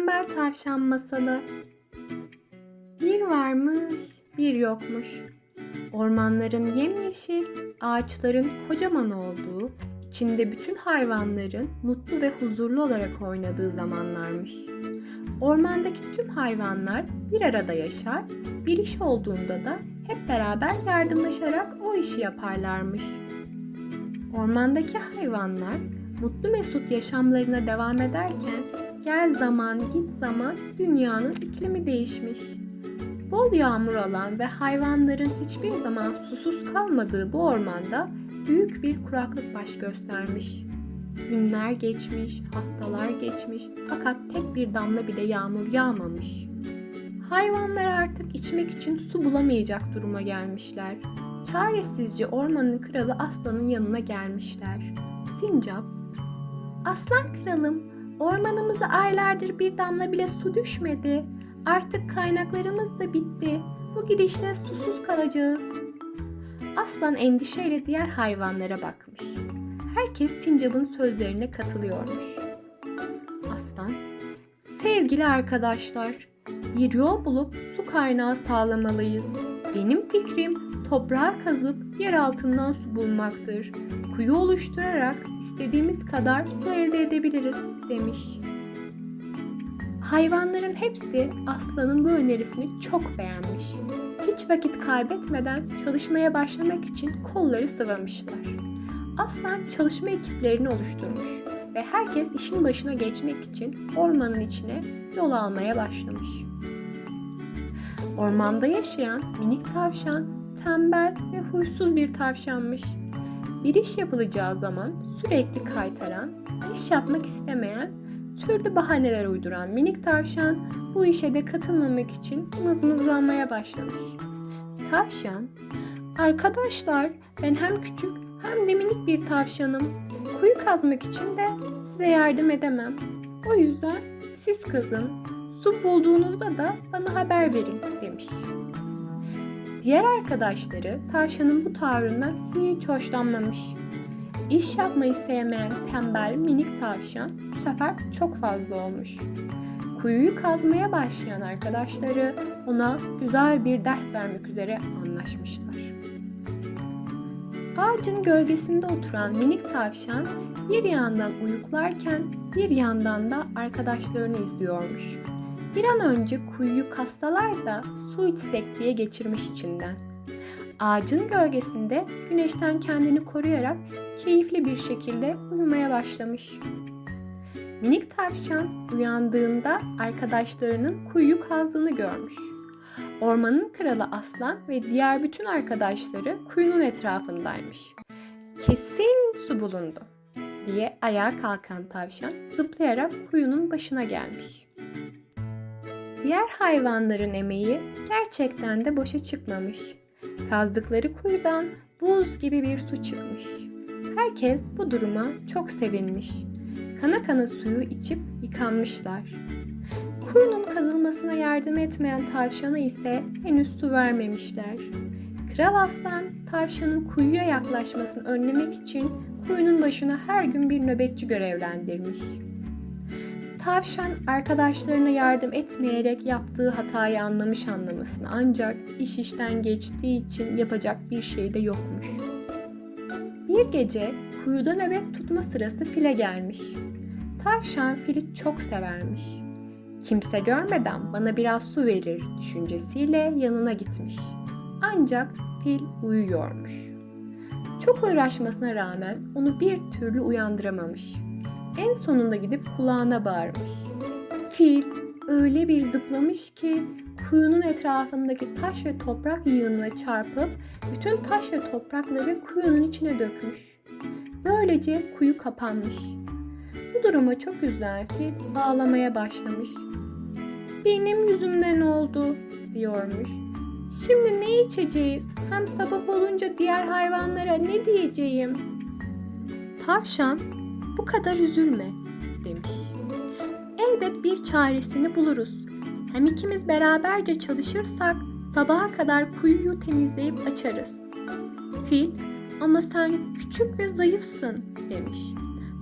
Tembel Tavşan Masalı Bir varmış, bir yokmuş. Ormanların yemyeşil, ağaçların kocaman olduğu, içinde bütün hayvanların mutlu ve huzurlu olarak oynadığı zamanlarmış. Ormandaki tüm hayvanlar bir arada yaşar, bir iş olduğunda da hep beraber yardımlaşarak o işi yaparlarmış. Ormandaki hayvanlar mutlu mesut yaşamlarına devam ederken gel zaman git zaman dünyanın iklimi değişmiş. Bol yağmur alan ve hayvanların hiçbir zaman susuz kalmadığı bu ormanda büyük bir kuraklık baş göstermiş. Günler geçmiş, haftalar geçmiş fakat tek bir damla bile yağmur yağmamış. Hayvanlar artık içmek için su bulamayacak duruma gelmişler. Çaresizce ormanın kralı aslanın yanına gelmişler. Sincap, Aslan kralım, ormanımıza aylardır bir damla bile su düşmedi. Artık kaynaklarımız da bitti. Bu gidişle susuz kalacağız. Aslan endişeyle diğer hayvanlara bakmış. Herkes Sincap'ın sözlerine katılıyormuş. Aslan, sevgili arkadaşlar, bir yol bulup su kaynağı sağlamalıyız. Benim fikrim toprağı kazıp yer altından su bulmaktır. Kuyu oluşturarak istediğimiz kadar su elde edebiliriz demiş. Hayvanların hepsi aslanın bu önerisini çok beğenmiş. Hiç vakit kaybetmeden çalışmaya başlamak için kolları sıvamışlar. Aslan çalışma ekiplerini oluşturmuş ve herkes işin başına geçmek için ormanın içine yol almaya başlamış. Ormanda yaşayan minik tavşan tembel ve huysuz bir tavşanmış. Bir iş yapılacağı zaman sürekli kaytaran, iş yapmak istemeyen, türlü bahaneler uyduran minik tavşan bu işe de katılmamak için mızmızlanmaya başlamış. Tavşan, arkadaşlar ben hem küçük hem de minik bir tavşanım. Kuyu kazmak için de size yardım edemem. O yüzden siz kazın, su bulduğunuzda da bana haber verin demiş. Diğer arkadaşları tavşanın bu tavrından hiç hoşlanmamış. İş yapmayı sevmeyen tembel minik tavşan bu sefer çok fazla olmuş. Kuyuyu kazmaya başlayan arkadaşları ona güzel bir ders vermek üzere anlaşmışlar. Ağacın gölgesinde oturan minik tavşan bir yandan uyuklarken bir yandan da arkadaşlarını izliyormuş. Bir an önce kuyuyu kazsalar da su içsek diye geçirmiş içinden. Ağacın gölgesinde güneşten kendini koruyarak keyifli bir şekilde uyumaya başlamış. Minik tavşan uyandığında arkadaşlarının kuyu kazdığını görmüş. Ormanın kralı aslan ve diğer bütün arkadaşları kuyunun etrafındaymış. Kesin su bulundu diye ayağa kalkan tavşan zıplayarak kuyunun başına gelmiş. Diğer hayvanların emeği gerçekten de boşa çıkmamış. Kazdıkları kuyudan buz gibi bir su çıkmış. Herkes bu duruma çok sevinmiş. Kana kana suyu içip yıkanmışlar. Kuyunun kazılmasına yardım etmeyen tavşana ise henüz su vermemişler. Kral Aslan tavşanın kuyuya yaklaşmasını önlemek için kuyunun başına her gün bir nöbetçi görevlendirmiş. Tavşan arkadaşlarına yardım etmeyerek yaptığı hatayı anlamış anlamasını ancak iş işten geçtiği için yapacak bir şey de yokmuş. Bir gece kuyuda nöbet tutma sırası file gelmiş. Tavşan fili çok severmiş. Kimse görmeden bana biraz su verir düşüncesiyle yanına gitmiş. Ancak fil uyuyormuş. Çok uğraşmasına rağmen onu bir türlü uyandıramamış. En sonunda gidip kulağına bağırmış. Fil öyle bir zıplamış ki kuyunun etrafındaki taş ve toprak yığınına çarpıp bütün taş ve toprakları kuyunun içine dökmüş. Böylece kuyu kapanmış. Bu duruma çok üzülen fil ağlamaya başlamış. Benim yüzümden oldu diyormuş. Şimdi ne içeceğiz? Hem sabah olunca diğer hayvanlara ne diyeceğim? Tavşan bu kadar üzülme demiş. Elbet bir çaresini buluruz. Hem ikimiz beraberce çalışırsak sabaha kadar kuyuyu temizleyip açarız. Fil ama sen küçük ve zayıfsın demiş.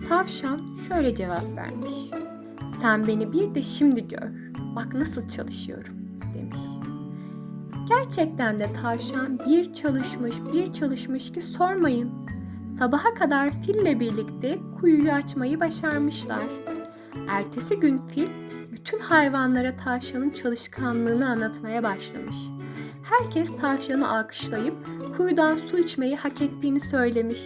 Tavşan şöyle cevap vermiş. Sen beni bir de şimdi gör. Bak nasıl çalışıyorum demiş. Gerçekten de tavşan bir çalışmış bir çalışmış ki sormayın. Sabaha kadar fille birlikte kuyuyu açmayı başarmışlar. Ertesi gün fil bütün hayvanlara tavşanın çalışkanlığını anlatmaya başlamış. Herkes tavşanı alkışlayıp kuyudan su içmeyi hak ettiğini söylemiş.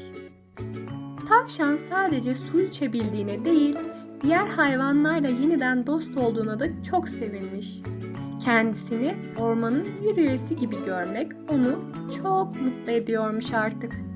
Tavşan sadece su içebildiğine değil, diğer hayvanlarla yeniden dost olduğuna da çok sevinmiş. Kendisini ormanın bir üyesi gibi görmek onu çok mutlu ediyormuş artık.